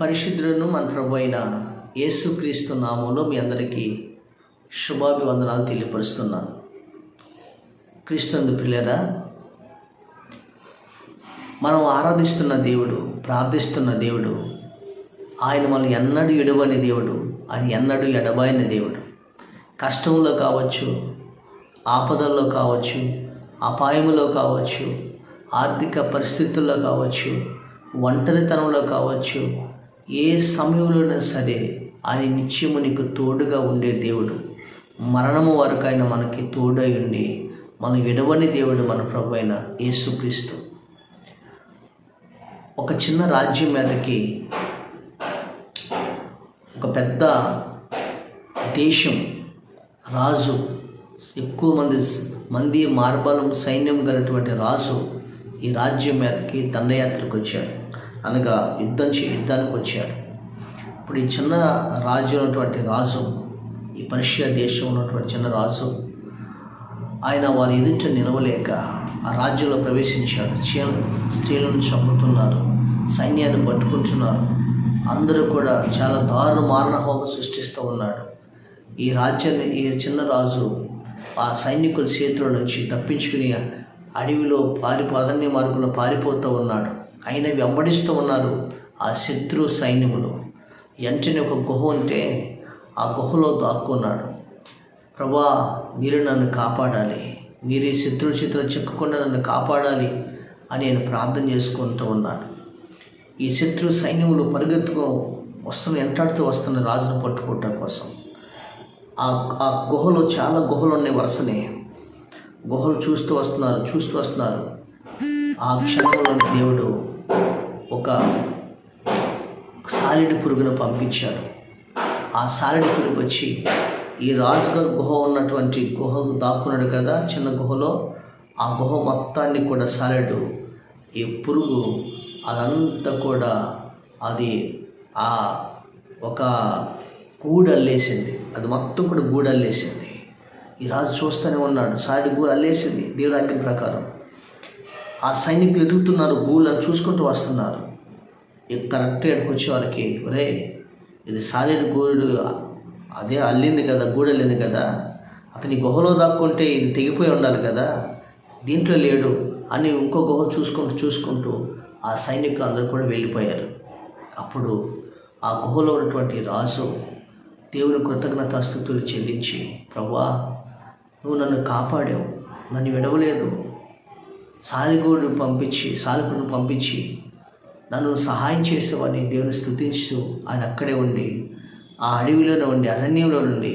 పరిశుద్ధులను మన ప్రభు అయిన యేసుక్రీస్తు నామంలో మీ అందరికీ శుభాభివందనాలు తెలియపరుస్తున్నాను. క్రీస్తునందు పిల్లరా మనం ఆరాధిస్తున్న దేవుడు ప్రార్థిస్తున్న దేవుడు ఆయన మనం ఎన్నడూ ఎడవని దేవుడు ఆయన ఎన్నడూ ఎడబాయిన దేవుడు. కష్టంలో కావచ్చు ఆపదల్లో కావచ్చు అపాయములో కావచ్చు ఆర్థిక పరిస్థితుల్లో కావచ్చు ఒంటరితనంలో కావచ్చు ఏ సమయంలోనైనా సరే ఆయన నిత్యము నీకు తోడుగా ఉండే దేవుడు. మరణము వరకు ఆయన మనకి తోడై ఉండి మనం విడవని దేవుడు మన ప్రభు అయిన యేసుక్రీస్తు. ఒక చిన్న రాజ్యం మీదకి ఒక పెద్ద దేశం రాజు ఎక్కువ మంది మంది మార్బలం సైన్యం గలటువంటి రాజు ఈ రాజ్యం మీదకి దండయాత్రకు వచ్చాడు. అనగా యుద్ధం చే యుద్ధానికి వచ్చాడు. ఇప్పుడు ఈ చిన్న రాజు ఉన్నటువంటి రాజు ఈ పర్షియా దేశం ఉన్నటువంటి చిన్న రాజు ఆయన వారి ఎదుట నిలవలేక ఆ రాజ్యంలో ప్రవేశించాడు. చీ స్త్రీలను చంపుతున్నారు సైన్యాన్ని పట్టుకుంటున్నారు. అందరూ కూడా చాలా దారుణ మారణ హోమం సృష్టిస్తూ ఉన్నాడు. ఈ రాజ్యాన్ని ఈ చిన్న రాజు ఆ సైనికుల చేతుల నుంచి తప్పించుకుని అడవిలో పారిపో అదన్య మార్గంలో పారిపోతూ ఉన్నాడు. ఆయన వెంబడిస్తూ ఉన్నారు ఆ శత్రు సైన్యములు. ఎంటనే ఒక గుహ ఉంటే ఆ గుహలో దాక్కున్నాడు. ప్రభా మీరు నన్ను కాపాడాలి. మీరు ఈ శత్రువుల చేతిలో చిక్కకుండా నన్ను కాపాడాలి అని నేను ప్రార్థన చేసుకుంటూ ఉన్నాను. ఈ శత్రు సైన్యములు పరిగెత్తుకు వస్తున్న వెంటాడుతూ వస్తున్న రాజును పట్టుకోవటం కోసం. ఆ ఆ గుహలో చాలా గుహలు ఉన్నాయి వరుసనే. గుహలు చూస్తూ వస్తున్నారు చూస్తూ వస్తున్నారు. ఆ క్షణంలోని దేవుడు ఒక సాలిడ్ పురుగును పంపించాడు. ఆ సాలిడ్ పురుగు వచ్చి ఈ రాజుగారు గుహ ఉన్నటువంటి గుహ దాక్కున్నాడు కదా చిన్న గుహలో. ఆ గుహ మొత్తాన్ని కూడా సాలెడు ఈ పురుగు అదంతా కూడా అది ఆ ఒక గూడల్లేసింది. అది మొత్తం కూడా గూడల్లేసింది. ఈ రాజు చూస్తూనే ఉన్నాడు. సాడి గూడు అల్లేసింది దేవుడి ప్రకారం. ఆ సైనికులు ఎదుగుతున్నారు గూళ్ళని చూసుకుంటూ వస్తున్నారు. ఇక కరెక్ట్ ఎక్కడికి వచ్చే వారికి ఒరే ఇది సాలిడ్ గూడు అదే అల్లింది కదా గూడు అల్లింది కదా అతని గుహలో దాక్కుంటే ఇది తెగిపోయి ఉండాలి కదా దీంట్లో లేడు అని ఇంకో గుహ చూసుకుంటూ చూసుకుంటూ ఆ సైనికులు అందరూ కూడా వెళ్ళిపోయారు. అప్పుడు ఆ గుహలో ఉన్నటువంటి రాజు దేవుని కృతజ్ఞతాస్థుతులు చెల్లించి ప్రభా నువ్వు నన్ను కాపాడావు నన్ను విడవలేదు సాలికుడు పంపించి సాలిగుడిని పంపించి నన్ను సహాయం చేసేవాడిని దేవుని స్థుతించు ఆయన అక్కడే ఉండి ఆ అడవిలోనే ఉండి అరణ్యంలో నుండి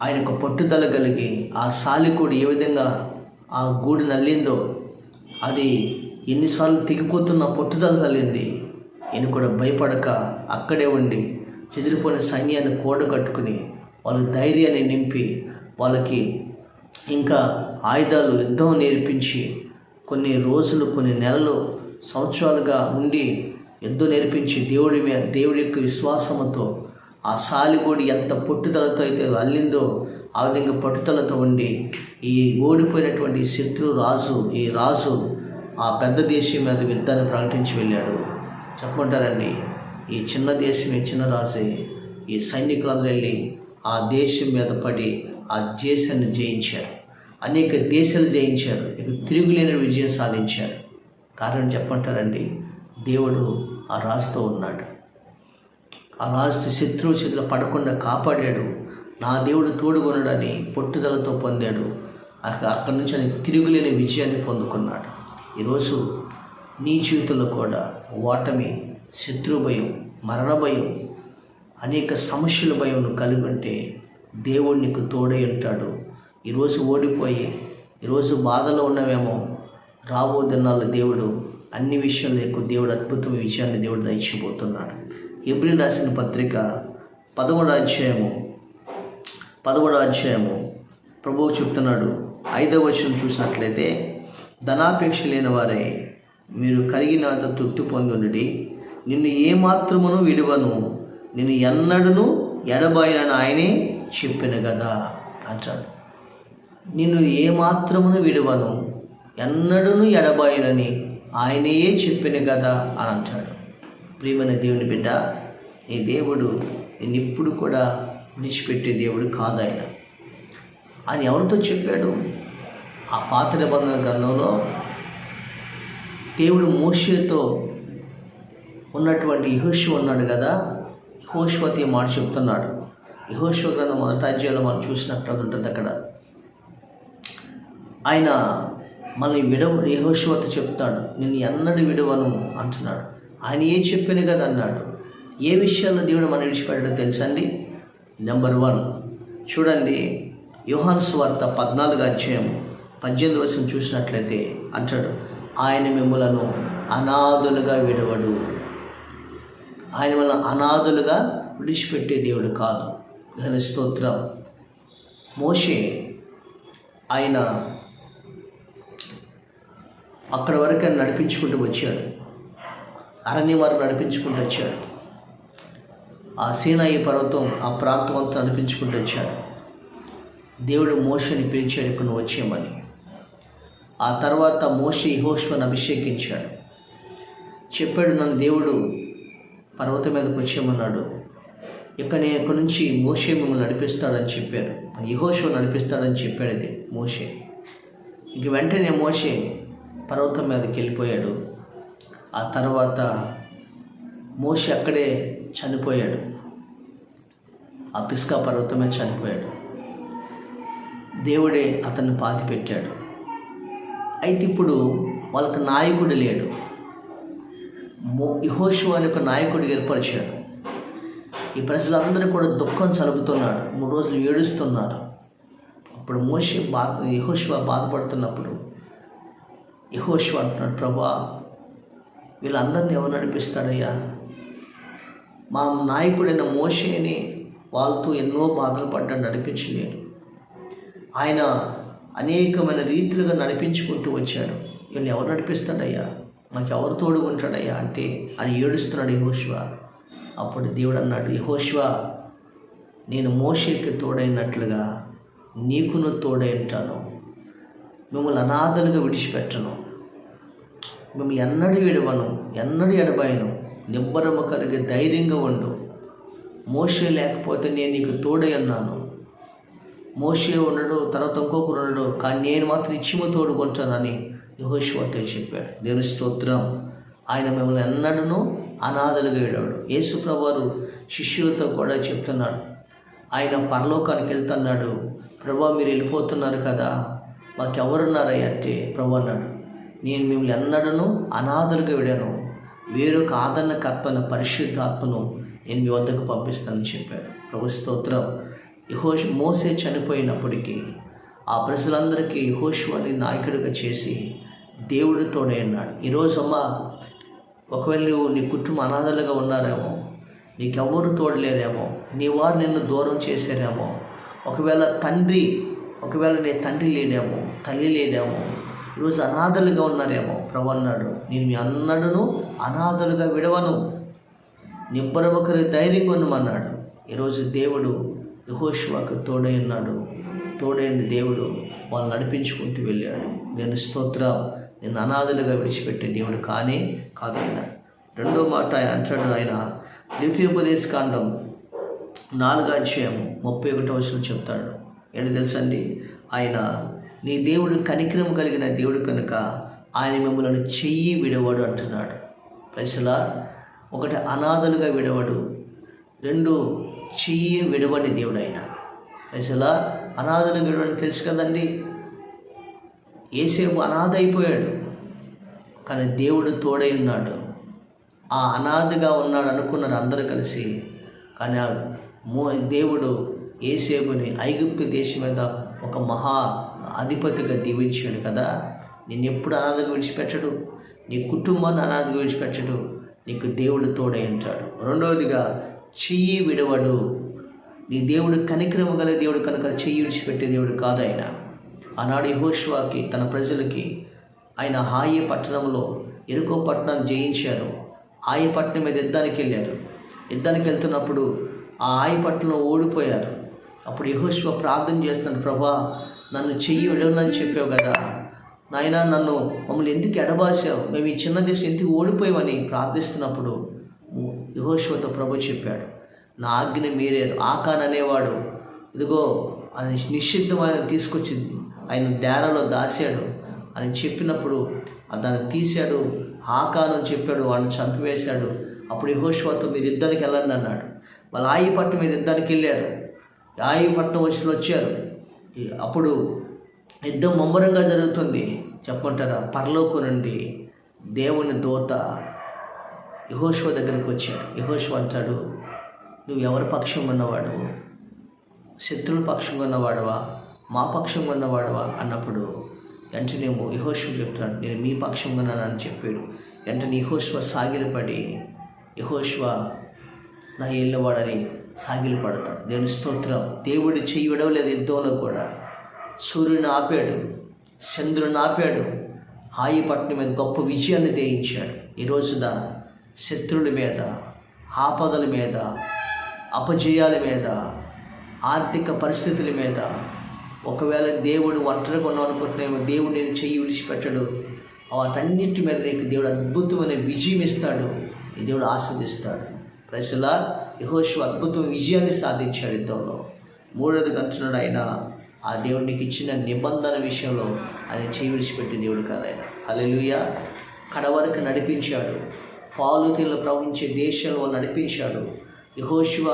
ఆయన ఒక పట్టుదల కలిగి ఆ సాలికుడు ఏ విధంగా ఆ గూడు నల్లిందో అది ఎన్నిసార్లు తెగిపోతున్న పట్టుదల తల్లింది ఈయన కూడా భయపడక అక్కడే ఉండి చెదిరిపోయిన సైన్యాన్ని కూడగట్టుకుని వాళ్ళకి ధైర్యాన్ని నింపి వాళ్ళకి ఇంకా ఆయుధాలు యుద్ధం నేర్పించి కొన్ని రోజులు కొన్ని నెలలు సంవత్సరాలుగా ఉండి యుద్ధం నేర్పించి దేవుడి మీద దేవుడి యొక్క విశ్వాసంతో ఆ సాలిగోడి ఎంత పట్టుదలతో అయితే అల్లిందో ఆ విధంగా పట్టుదలతో ఉండి ఈ ఓడిపోయినటువంటి శత్రు రాజు ఈ రాజు ఆ పెద్ద దేశం మీద యుద్ధాన్ని ప్రకటించి వెళ్ళాడు. చెప్పమంటారండి ఈ చిన్న దేశం ఈ చిన్న రాజే ఈ సైనికులందరూ వెళ్ళి ఆ దేశం మీద పడి ఆ దేశాన్ని జయించారు. అనేక దేశాలు జయించారు. ఇక తిరుగులేని విజయం సాధించారు. కారణం చెప్పంటారండి దేవుడు ఆ రాజుతో ఉన్నాడు. ఆ రాజు శత్రువు చేతిలో పడకుండా కాపాడాడు. నా దేవుడు తోడుగొనడని పట్టుదలతో పొందాడు. అక్కడ అక్కడి నుంచి ఆయన తిరుగులేని విజయాన్ని పొందుకున్నాడు. ఈరోజు నీ జీవితంలో కూడా ఓటమి శత్రు భయం మరణ భయం అనేక సమస్యల భయం కలిగి ఉంటే దేవుడు నీకు తోడై ఉంటాడు. ఈరోజు ఓడిపోయి ఈరోజు బాధలో ఉన్నవేమో రాబో దినాల్లో దేవుడు అన్ని విషయంలో ఎక్కువ దేవుడు అద్భుతమైన విషయాన్ని దేవుడు దయచిపోతున్నాడు ఎబ్రిల్ రాసిన పత్రిక పదమూడు అధ్యాయము పదమూడు అధ్యాయము ప్రభువు చెప్తున్నాడు. ఐదవ వచనం చూసినట్లయితే ధనాపేక్ష లేని వారే మీరు కలిగినంత తృప్తి పొందుండి నిన్ను ఏమాత్రమును విడువను నిన్ను ఎన్నడను ఎడబాయినని ఆయనే చెప్పిన కదా అంటాడు. నిన్ను ఏమాత్రమును విడవను ఎన్నడూను ఎడబాయినని ఆయనయే చెప్పిన కదా అని అంటాడు. ప్రియమైన దేవుని బిడ్డ నీ దేవుడు నేను ఇప్పుడు కూడా విడిచిపెట్టే దేవుడు కాదు ఆయన ఆయన ఎవరితో చెప్పాడు? ఆ పాత నిబంధన గ్రంథంలో దేవుడు మోషేతో ఉన్నటువంటి యహోషు ఉన్నాడు కదా యహోష్వతి మాట చెప్తున్నాడు. యహోష్వ గ్రంథం మొదటి అధ్యాయంలో మనం చూసినట్టు ఉంటుంది అక్కడ. ఆయన మళ్ళీ విడవ యహోశివత చెప్తాడు నిన్ను ఎన్నడూ విడవను అంటున్నాడు. ఆయన ఏం చెప్పాను కదా అన్నాడు. ఏ విషయాల్లో దేవుడు మనం విడిచిపెట్టడం తెలుసండి నెంబర్ వన్ చూడండి యోహాన్ వార్త పద్నాలుగు అధ్యాయం పద్దెనిమిది వర్షం చూసినట్లయితే అంటాడు ఆయన మిమ్మలను అనాథులుగా విడవడు. ఆయన వల్ల అనాథులుగా విడిచిపెట్టే దేవుడు కాదు. ఘన స్తోత్రం. మోషే ఆయన అక్కడ వరకు ఆయన నడిపించుకుంటూ వచ్చాడు. అరణ్యం వరకు నడిపించుకుంటూ వచ్చాడు. ఆ సీనాయి పర్వతం ఆ ప్రాంతం అంతా నడిపించుకుంటూ వచ్చాడు. దేవుడు మోషని పిలిచాడు ఇక్కడ నువ్వు వచ్చేయమని. ఆ తర్వాత మోషి హోష్వను అభిషేకించాడు. చెప్పాడు నన్ను దేవుడు పర్వతం మీదకి వచ్చేయమన్నాడు. ఇక నేను ఇక్కడ నుంచి మోషే మిమ్మల్ని నడిపిస్తాడని చెప్పాడు. యహోషో నడిపిస్తాడని చెప్పాడు ఇది మోషే. ఇంక వెంటనే మోషే పర్వతం మీదకి వెళ్ళిపోయాడు. ఆ తర్వాత మోషి అక్కడే చనిపోయాడు. ఆ పిస్కా పర్వతం మీద చనిపోయాడు. దేవుడే అతన్ని పాతి పెట్టాడు అయితే ఇప్పుడు వాళ్ళకి నాయకుడు లేడు. మో యహోషు ఒక నాయకుడు ఏర్పరిచాడు. ఈ ప్రజలందరూ కూడా దుఃఖం చలుపుతున్నాడు మూడు రోజులు ఏడుస్తున్నారు. అప్పుడు మోషి బాధ యహోష్వ బాధపడుతున్నప్పుడు యహోశివ అంటున్నాడు ప్రభా వీళ్ళందరినీ ఎవరు నడిపిస్తాడయ్యా? మా నాయకుడైన మోషేని వాళ్ళతో ఎన్నో బాధలు పడ్డా నడిపించలేడు ఆయన అనేకమైన రీతిలుగా నడిపించుకుంటూ వచ్చాడు. వీళ్ళని ఎవరు నడిపిస్తాడయ్యా? మాకు ఎవరు తోడు ఉంటాడయ్యా? అంటే అని ఏడుస్తున్నాడు యహోశివ అప్పుడు దేవుడు అన్నాడు యహోశివ నేను మోషేకి తోడైనట్లుగా నీకును తోడై ఉంటాను. మిమ్మల్ని అనాథలుగా విడిచిపెట్టను. మిమ్మల్ని ఎన్నడూ విడవను ఎన్నడూ ఎడబాయను. నిబ్బరము కలిగి ధైర్యంగా ఉండు. మోసే లేకపోతే నేను నీకు తోడై ఉన్నాను. మోసే ఉండడు తర్వాత ఇంకొకరు ఉండడు కానీ నేను మాత్రం ఇచ్చిమ తోడుకుంటానని యహోశ్వతో చెప్పాడు. దేవుని స్తోత్రం. ఆయన మిమ్మల్ని ఎన్నడూ అనాథలుగా విడవాడు. యేసుప్రభువారు శిష్యులతో కూడా చెప్తున్నాడు. ఆయన పరలోకానికి వెళ్తున్నాడు. ప్రభా మీరు వెళ్ళిపోతున్నారు కదా? మాకెవరున్నారయ్యా అంటే ప్రభు అన్నాడు. నేను మిమ్మల్ని ఎన్నడను అనాథలుగా విడాను. వేరొక ఆదరణకర్తన పరిశుద్ధాత్మను నేను మీ వద్దకు పంపిస్తానని చెప్పాడు. ప్రభు స్తోత్రం. యహోష్ మోసే చనిపోయినప్పటికీ ఆ ప్రజలందరికీ యహోష్వాని నాయకుడిగా చేసి దేవుడు తోడే అన్నాడు. ఈరోజు అమ్మ ఒకవేళ నువ్వు నీ కుటుంబ అనాథలుగా ఉన్నారేమో నీకెవ్వరు తోడలేరేమో నీ వారు నిన్ను దూరం చేశారేమో ఒకవేళ తండ్రి ఒకవేళ నేను తండ్రి లేనేమో తల్లి లేదేమో ఈరోజు అనాథలుగా ఉన్నారేమో ప్రభు అన్నాడు. నేను మీ అన్నడును అనాథలుగా విడవను. నిబ్బరమొకరి ధైర్యంగా కొనమన్నాడు ఈరోజు దేవుడు యహోష్వాకు తోడై ఉన్నాడు. తోడైన దేవుడు వాళ్ళు నడిపించుకుంటూ వెళ్ళాడు. నేను స్తోత్రం నేను అనాథలుగా విడిచిపెట్టే దేవుడు కానే కాదైనా రెండో మాట ఆయన అంటాడు ఆయన ద్వితీయోపదేశ కాండం నాలుగో అధ్యాయం ముప్పై ఒకటో వచనం చెప్తాడు. ఏంటి తెలుసండి? ఆయన నీ దేవుడు కనికరం కలిగిన దేవుడు కనుక ఆయన మిమ్మల్ని చెయ్యి విడవడు అంటున్నాడు. ప్రజలా ఒకటి అనాథలుగా విడవడు రెండు చెయ్యి విడవని దేవుడు ఆయన ప్రజలా అనాథలు విడవని తెలుసు కదండి? ఏసేపు అనాథ అయిపోయాడు కానీ దేవుడు తోడై ఉన్నాడు. ఆ అనాథగా ఉన్నాడు అనుకున్నారు అందరూ కలిసి కానీ ఆ మో దేవుడు ఏసేపుని ఐగుప్తు దేశం మీద ఒక మహా అధిపతిగా దీవించాడు కదా. నేను ఎప్పుడు అనాథగా విడిచిపెట్టడు? నీ కుటుంబాన్ని అనాథగా విడిచిపెట్టడు. నీకు దేవుడు తోడై ఉంటాడు. రెండవదిగా చెయ్యి విడవడు. నీ దేవుడు కనిక్రమ గల దేవుడు కనుక చెయ్యి విడిచిపెట్టే దేవుడు కాదు ఆయన. ఆనాడు యెహోషువకి తన ప్రజలకి ఆయన హాయి పట్టణంలో ఎరుకో పట్టణాన్ని జయించారు. హాయి పట్టణం మీద యుద్ధానికి వెళ్ళారు. యుద్ధానికి వెళ్తున్నప్పుడు ఆ హాయి పట్టణం ఓడిపోయారు. అప్పుడు యహోశ్వ ప్రార్థన చేస్తున్నాడు ప్రభా నన్ను చెయ్యి విడవనని చెప్పావు కదా. నాయన నన్ను మమ్మల్ని ఎందుకు ఎడబాసావు? మేము ఈ చిన్న దేశం ఎందుకు ఓడిపోయామని ప్రార్థిస్తున్నప్పుడు యహోశివతో ప్రభు చెప్పాడు నా ఆజ్ఞ మీరేరు ఆకాన్ అనేవాడు. ఇదిగో అది నిషిద్ధమైన తీసుకొచ్చింది ఆయన డేరాలో దాశాడు. అని చెప్పినప్పుడు దాన్ని తీశాడు ఆకాను అని చెప్పాడు వాడిని చంపివేశాడు. అప్పుడు యహోశ్వతో మీరు యుద్ధానికి వెళ్ళండి అన్నాడు. వాళ్ళు ఆయిపట్నం మీద యుద్ధానికి వెళ్ళారు. ఆయిపట్నం వచ్చి వచ్చారు. అప్పుడు యుద్ధం ముమ్మరంగా జరుగుతుంది. చెప్పమంటారా? పరలోకం నుండి దేవుని దోత యహోశ్వ దగ్గరికి వచ్చాడు. యహోశ్వ అంటాడు నువ్వు ఎవరి పక్షం ఉన్నవాడు? శత్రువుల పక్షంగా ఉన్నవాడవా? మా పక్షంగా ఉన్నవాడవా? అన్నప్పుడు వెంటనేమో యహోశ్వ చెప్తున్నాడు నేను మీ పక్షంగా ఉన్నానని చెప్పాడు. వెంటనే యహోశ్వ సాగిలపడి యహోశ్వ నా ఏళ్ళవాడని సాగిలపడతాడు దేవుని స్తోత్రం దేవుడు చెయ్యి లేదు యుద్ధంలో కూడా. సూర్యుని ఆపాడు చంద్రుని ఆపాడు హాయిపట్నం మీద గొప్ప విజయాన్ని దేయించాడు ఈ రోజున శత్రువుల మీద ఆపదల మీద అపజయాల మీద ఆర్థిక పరిస్థితుల మీద ఒకవేళ దేవుడు ఒంటరిగా ఉన్నాం అనుకుంటున్నామో దేవుడు నేను చెయ్యి విడిచిపెట్టడు. వాటన్నిటి మీద నీకు దేవుడు అద్భుతమైన విజయం ఇస్తాడు. దేవుడు ఆస్వాదిస్తాడు ప్రజల యహోషు అద్భుతం విజయాన్ని సాధించాడు యుద్ధంలో మూడోది అంటున్నాడు ఆయన. ఆ దేవుడికి ఇచ్చిన నిబంధన విషయంలో ఆయన చేయి విడిచిపెట్టి దేవుడు కాదు ఆయన. అలెలుయ కడవరకు నడిపించాడు. పాలు ప్రవహించే దేశంలో నడిపించాడు. యహోశివ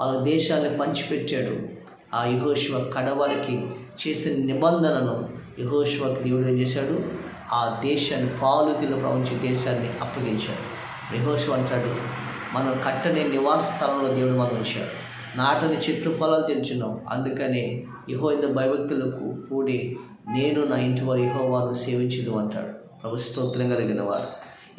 వాళ్ళ దేశాన్ని పంచిపెట్టాడు. ఆ యహోశివ కడవరికి చేసిన నిబంధనను యహోశివకు దేవుడు ఏం చేశాడు? ఆ దేశాన్ని పాలు ప్రవహించే దేశాన్ని అప్పగించాడు. యహోశివ అంటాడు మనం కట్టని నివాస స్థలంలో దేవుడు మనం ఉంచాడు. నాటని చెట్టు ఫలాలు తెచ్చున్నాం అందుకనే ఇహో ఇంత భయభక్తులకు కూడి నేను నా ఇంటి వారు ఇహో వారు సేవించదు అంటాడు. ప్రభు స్తోత్రం కలిగిన వారు.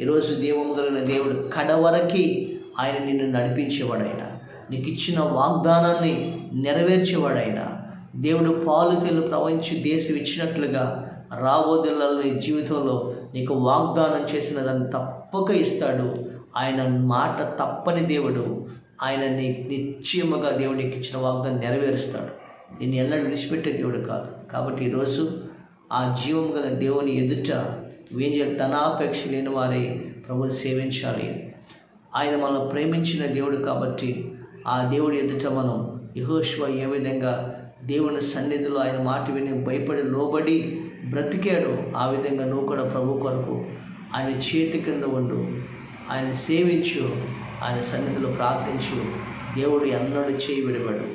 ఈరోజు దేవము కలిగిన దేవుడు కడవరకి ఆయన నిన్ను నడిపించేవాడైనా నీకు ఇచ్చిన వాగ్దానాన్ని నెరవేర్చేవాడైనా దేవుడు పాలు తెలు ప్రవహించి దేశం ఇచ్చినట్లుగా రాబోదిన జీవితంలో నీకు వాగ్దానం చేసిన దాన్ని తప్పక ఇస్తాడు. ఆయన మాట తప్పని దేవుడు. ఆయన నిశ్చయముగా దేవుడు ఇచ్చిన వాగ్దాన్ని నెరవేరుస్తాడు. నేను ఎన్నడూ విడిచిపెట్టే దేవుడు కాదు. కాబట్టి ఈరోజు ఆ జీవం గల దేవుని ఎదుట ఏం చేయాలి ధనాపేక్ష లేని వారే ప్రభుని సేవించాలి. ఆయన మనల్ని ప్రేమించిన దేవుడు కాబట్టి ఆ దేవుడి ఎదుట మనం యహోష్వ ఏ విధంగా దేవుని సన్నిధిలో ఆయన మాట విని భయపడి లోబడి బ్రతికాడు ఆ విధంగా నువ్వు కూడా ప్రభు కొరకు ఆయన చేతి కింద ఉండు. ఆయన సేవించు ఆయన సన్నిధిలో ప్రార్థించు. దేవుడు ఎన్నడూ చేయి విడబడు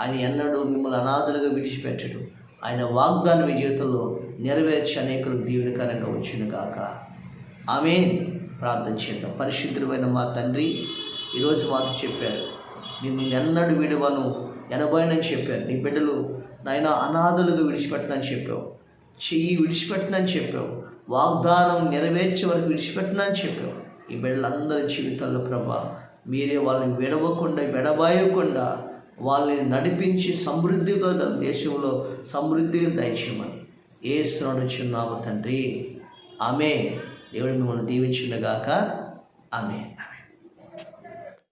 ఆయన ఎన్నడూ మిమ్మల్ని అనాథలుగా విడిచిపెట్టడు. ఆయన వాగ్దానం మీ జీవితంలో నెరవేర్చి అనేకులకు దీవెనకరంగా వచ్చిన కాక ఆమె ప్రార్థన చేద్దాం. పరిశుద్ధమైన మా తండ్రి ఈరోజు మాకు చెప్పారు మిమ్మల్ని ఎన్నడు విడవను ఎనభైనని చెప్పారు. నీ బిడ్డలు నాయన అనాథలుగా విడిచిపెట్టనని చెప్పావు. చెయ్యి విడిచిపెట్టనని చెప్పావు. వాగ్దానం నెరవేర్చే వరకు విడిచిపెట్టనని చెప్పావు. ఈ బిడ్డలందరి జీవితాల్లో ప్రభా మీరే వాళ్ళని విడవకుండా విడబాయకుండా వాళ్ళని నడిపించి సమృద్ధిగా దేశంలో సమృద్ధిగా దయచేయమని ఏ శ్రవణించున్నాము తండ్రి. ఆమె దేవుడు మిమ్మల్ని దీవించుండగాక. ఆమె